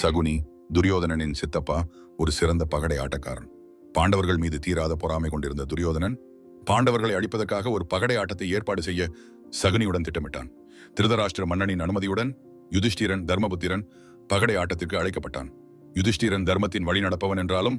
சகுனி துரியோதனனின் சித்தப்பா ஒரு சிறந்த பகடை ஆட்டக்காரன். பாண்டவர்கள் மீது தீராத பொறாமை கொண்டிருந்த துரியோதனன் பாண்டவர்களை அழிப்பதற்காக ஒரு பகடை ஆட்டத்தை ஏற்பாடு செய்ய சகுனியுடன் திட்டமிட்டான். திருதராஷ்டிர மன்னனின் அனுமதியுடன் யுதிஷ்டிரன் தர்மபுத்திரன் பகடை ஆட்டத்திற்கு அழைக்கப்பட்டான். யுதிஷ்டிரன் தர்மத்தின் வழி நடப்பவன் என்றாலும்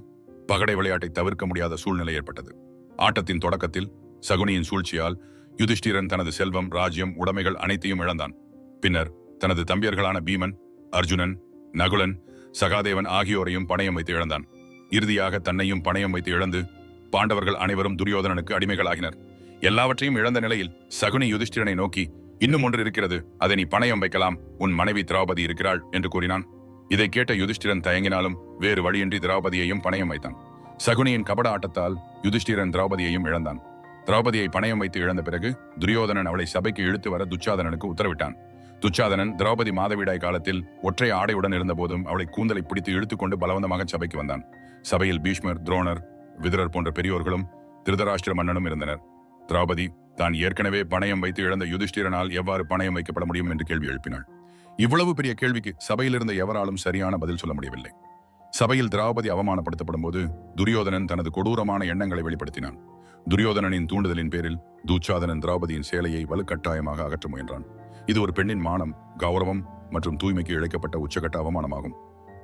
பகடை விளையாட்டை தவிர்க்க முடியாத சூழ்நிலை ஏற்பட்டது. ஆட்டத்தின் தொடக்கத்தில் சகுனியின் சூழ்ச்சியால் யுதிஷ்டிரன் தனது செல்வம் ராஜ்யம் உடைமைகள் அனைத்தையும் இழந்தான். பின்னர் தனது தம்பியர்களான பீமன் அர்ஜுனன் நகுலன் சகாதேவன் ஆகியோரையும் பணயம் வைத்து இழந்தான். இறுதியாக தன்னையும் பணயம் வைத்து இழந்து பாண்டவர்கள் அனைவரும் துரியோதனனுக்கு அடிமைகளாகினர். எல்லாவற்றையும் இழந்த நிலையில் சகுனி யுதிஷ்டிரனை நோக்கி இன்னும் ஒன்று இருக்கிறது. அதை நீ பணயம் வைக்கலாம். உன் மனைவி திரௌபதி இருக்கிறாள் என்று கூறினான். இதை கேட்ட யுதிஷ்டிரன் தயங்கினாலும் வேறு வழியின்றி திரௌபதியையும் பணயம் வைத்தான். சகுனியின் கபட ஆட்டத்தால் யுதிஷ்டிரன் திரௌபதியையும் இழந்தான். திரௌபதியை பணயம் வைத்து இழந்த பிறகு துரியோதனன் அவளை சபைக்கு இழுத்து வர துச்சாதனனுக்கு உத்தரவிட்டான். துச்சாதனன் திரௌபதி மாதவிடாய் காலத்தில் ஒற்றை ஆடையுடன் இருந்தபோதும் அவளை கூந்தலை பிடித்து இழுத்துக்கொண்டு பலவந்தமாக சபைக்கு வந்தான். சபையில் பீஷ்மர் துரோணர் விதுரர் போன்ற பெரியோர்களும் திருதராஷ்டிர மன்னனும் இருந்தனர். திரௌபதி தான் ஏற்கனவே பணயம் வைத்து இழந்த யுதிஷ்டிரனால் எவ்வாறு பணயம் வைக்கப்பட முடியும் என்று கேள்வி எழுப்பினாள். இவ்வளவு பெரிய கேள்விக்கு சபையில் இருந்த எவராலும் சரியான பதில் சொல்ல முடியவில்லை. சபையில் திரௌபதி அவமானப்படுத்தப்படும் போது துரியோதனன் தனது கொடூரமான எண்ணங்களை வெளிப்படுத்தினான். துரியோதனனின் தூண்டுதலின் பேரில் தூச்சாதனன் திரௌபதியின் சேலையை வலுக்கட்டாயமாக அகற்ற முயன்றான். இது ஒரு பெண்ணின் மானம் கௌரவம் மற்றும் தூய்மைக்கு இழைக்கப்பட்ட உச்சகட்ட அவமானமாகும்.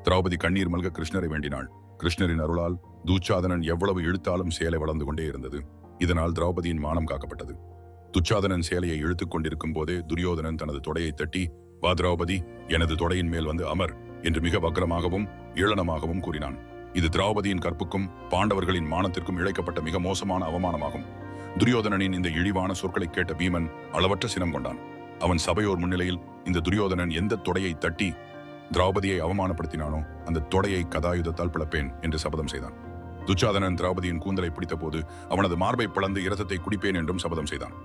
திரௌபதி கண்ணீர் மல்க கிருஷ்ணரை வேண்டினாள். கிருஷ்ணரின் அருளால் துச்சாதனன் எவ்வளவு இழுத்தாலும் சேலை வளர்ந்து கொண்டே இருந்தது. இதனால் திரௌபதியின் மானம் காக்கப்பட்டது. துச்சாதனன் சேலையை இழுத்துக் கொண்டிருக்கும் போதே துரியோதனன் தனது தொடையை தட்டி வா திரௌபதி எனது தொடையின் மேல் வந்து அமர் என்று மிக வக்ரமாகவும் ஏளனமாகவும் கூறினான். இது திரௌபதியின் கற்புக்கும் பாண்டவர்களின் மானத்திற்கும் இழைக்கப்பட்ட மிக மோசமான அவமானமாகும். துரியோதனனின் இந்த இழிவான சொற்களை கேட்ட பீமன் அளவற்ற சினம் கொண்டான். அவன் சபையோர் முன்னிலையில் இந்த துரியோதனன் எந்த தொடையை தட்டி திரௌபதியை அவமானப்படுத்தினானோ அந்த தொடையை கதாயுதத்தால் பிளப்பேன் என்று சபதம் செய்தான். துச்சாதனன் திரௌபதியின் கூந்தலை பிடித்தபோது அவனது மார்பை பிளந்து இரத்தத்தை குடிப்பேன் என்றும் சபதம் செய்தான்.